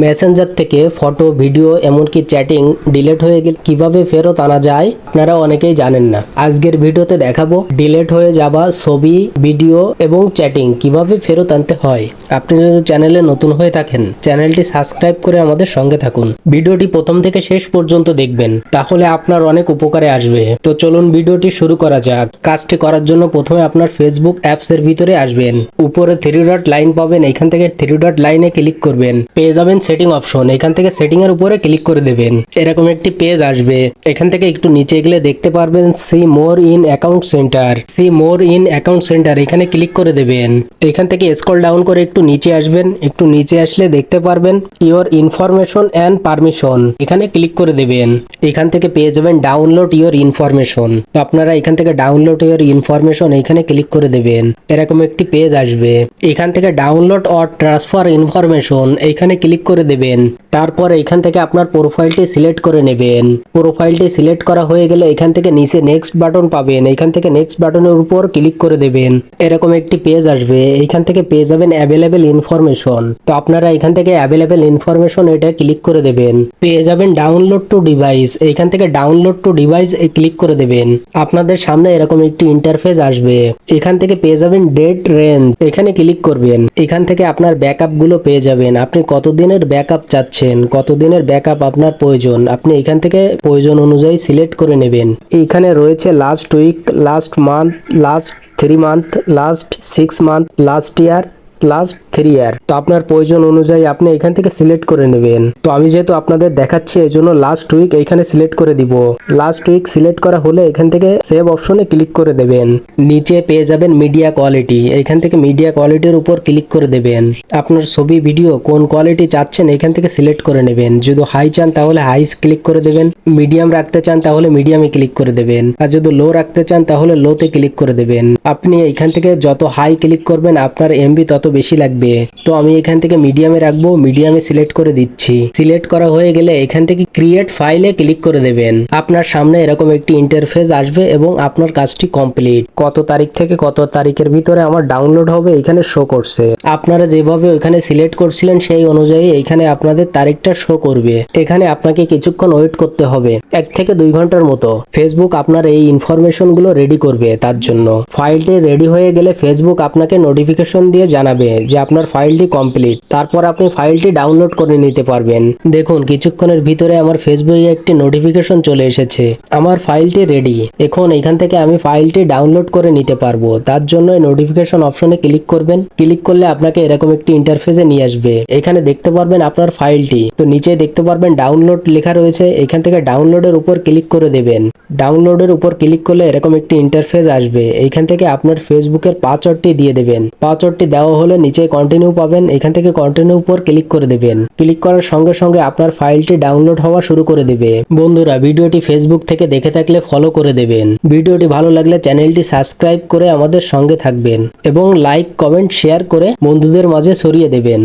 Messenger থেকে photo video এমনকি chatting delete হয়ে গেলে কীভাবে ফেরত আনা যায়, আপনারা অনেকেই জানেন না। আজকের ভিডিওতে দেখাবো ডিলেট হয়ে যাওয়া ছবি ভিডিও এবং চ্যাটিং কীভাবে ফেরত আনতে হয়। আপনি যদি চ্যানেলে নতুন হয়ে থাকেন চ্যানেলটি সাবস্ক্রাইব করে আমাদের সঙ্গে থাকুন। ভিডিওটি প্রথম থেকে শেষ পর্যন্ত দেখবেন, তাহলে আপনার অনেক উপকারে আসবে। তো চলুন ভিডিওটি শুরু করা যাক। কাজটি করার জন্য প্রথমে আপনার ফেসবুক অ্যাপস এর ভিতরে আসবেন। উপরে থ্রি ডট লাইন পাবেন, এখান থেকে থ্রি ডট লাইনে ক্লিক করবেন। পেয়ে যাবেন সেটিং অপশন এখান থেকে সেটিং এর উপরে ক্লিক করে দেবেন। এরকম একটি পেজ আসবে। এখান থেকে একটু নিচে গেলে দেখতে পারবেন see more in account centre see more in account centre এখানে ক্লিক করে দেবেন। এখান থেকে স্ক্রল ডাউন করে একটু নিচে আসবেন। একটু নিচে আসলে দেখতে পারবেন ইওর ইনফরমেশন অ্যান্ড পারমিশন এখানে ক্লিক করে দেবেন। এখান থেকে পেয়ে যাবেন ডাউনলোড ইওর ইনফরমেশন তো আপনারা এখান থেকে ডাউনলোড ইওর ইনফরমেশন এখানে ক্লিক করে দেবেন। এরকম একটি পেজ আসবে। এখান থেকে ডাউনলোড অর ট্রান্সফার ইনফরমেশন এখানে ক্লিক করে দেবেন। তারপর এখান থেকে আপনার প্রোফাইলটি সিলেক্ট করে নেবেন। প্রোফাইলটি সিলেক্ট করা হয়ে গেলে এখান থেকে নিচে নেক্সট বাটন পাবেন। এখান থেকে নেক্সট বাটনের উপর ক্লিক করে দেবেন। এরকম একটি পেজ আসবে। এখান থেকে পেয়ে যাবেন অ্যাভেলেবেল ইনফরমেশন তো আপনারা এখান থেকে অ্যাভেলেবেল ইনফরমেশন এটা ক্লিক করে দেবেন। পেয়ে যাবেন ডাউনলোড টু ডিভাইস এখান থেকে ডাউনলোড টু ডিভাইস ক্লিক করে দেবেন। আপনাদের সামনে এরকম একটি ইন্টারফেস আসবে। এখান থেকে পেয়ে যাবেন ডেট রেঞ্জ এখানে ক্লিক করবেন। এখান থেকে আপনার ব্যাকআপগুলো পেয়ে যাবেন। আপনি কতদিনের ব্যাকআপ চাচ্ছেন? কতদিনের ব্যাকআপ আপনার প্রয়োজন? আপনি এখান থেকে প্রয়োজন অনুযায়ী সিলেক্ট করে নেবেন। এইখানে রয়েছে last week last month last three month last six month last year last year তো আপনার প্রয়োজন অনুযায়ী আপনি এখান থেকে সিলেক্ট করে নেবেন। তো আমি যেহেতু আপনাদের দেখাচ্ছি এই জন্য লাস্ট উইক এখানে সিলেক্ট করে দিব। লাস্ট উইক সিলেক্ট করা হলে এখান থেকে সেভ অপশনে ক্লিক করে দেবেন। নিচে পেয়ে যাবেন মিডিয়া কোয়ালিটি এখান থেকে মিডিয়া কোয়ালিটির উপর ক্লিক করে দেবেন। আপনার ছবি ভিডিও কোন কোয়ালিটি চাচ্ছেন এখান থেকে সিলেক্ট করে নেবেন। যদি হাই চান তাহলে হাই ক্লিক করে দেবেন। মিডিয়াম রাখতে চান তাহলে মিডিয়ামে ক্লিক করে দেবেন। আর যদি লো রাখতে চান তাহলে লোতে ক্লিক করে দেবেন। আপনি এখান থেকে যত হাই ক্লিক করবেন, আপনার এমবি তত বেশি লাগবে। তো আমি এখান থেকে মিডিয়ামে রাখব মিডিয়ামে সিলেক্ট করে দিচ্ছি। সিলেক্ট করা হয়ে গেলে এখান থেকে ক্রিয়েট ফাইলে ক্লিক করে দেবেন। আপনার সামনে এরকম একটি ইন্টারফেস আসবে এবং আপনার কাজটি কমপ্লিট কত তারিখ থেকে কত তারিখের ভিতরে আমার ডাউনলোড হবে এখানে শো করছে। আপনারা যেভাবে ওইখানে সিলেক্ট করছিলেন সেই অনুযায়ী এখানে আপনাদের তারিখটা শো করবে। এখানে আপনাকে কিছুক্ষণ ওয়েট করতে হবে, এক থেকে দুই ঘণ্টার মতো। ফেসবুক আপনার এই ইনফরমেশনগুলো রেডি করবে তার জন্য। ফাইলটি রেডি হয়ে গেলে ফেসবুক আপনাকে নোটিফিকেশন দিয়ে জানাবে যে আপনার ফাইলটি কমপ্লিট তারপর আপনি ফাইলটি ডাউনলোড করে নিতে পারবেন। দেখুন, কিছুক্ষণের ভিতরে আমার ফেসবুকে একটি নোটিফিকেশন চলে এসেছে। আমার ফাইলটি রেডি এখন এখান থেকে আমি ফাইলটি ডাউনলোড করে নিতে পারব। তার জন্য নোটিফিকেশন অপশনে ক্লিক করবেন। ক্লিক করলে আপনাকে এরকম একটি ইন্টারফেসে নিয়ে আসবে। এখানে দেখতে পারবেন আপনার ফাইলটি। তো নিচে দেখতে পারবেন ডাউনলোড লেখা রয়েছে। এখান থেকে ডাউনলোডের উপর ক্লিক করে দেবেন। ডাউনলোডের উপর ক্লিক করলে এরকম একটি ইন্টারফেস আসবে। এখান থেকে আপনার ফেসবুকের পাসওয়ার্ডটি দিয়ে দেবেন। পাসওয়ার্ডটি দেওয়া হলে নিচে কন্টিনিউ পাবেন, এখান থেকে কন্টিনিউ উপর ক্লিক করে দেবেন। ক্লিক করার সঙ্গে সঙ্গে আপনার ফাইলটি ডাউনলোড হওয়া শুরু করে দেবে। বন্ধুরা, ভিডিওটি ফেসবুক থেকে দেখে থাকলে ফলো করে দেবেন। ভিডিওটি ভালো লাগলে চ্যানেলটি সাবস্ক্রাইব করে আমাদের সঙ্গে থাকবেন এবং লাইক কমেন্ট শেয়ার করে বন্ধুদের মাঝে ছড়িয়ে দেবেন।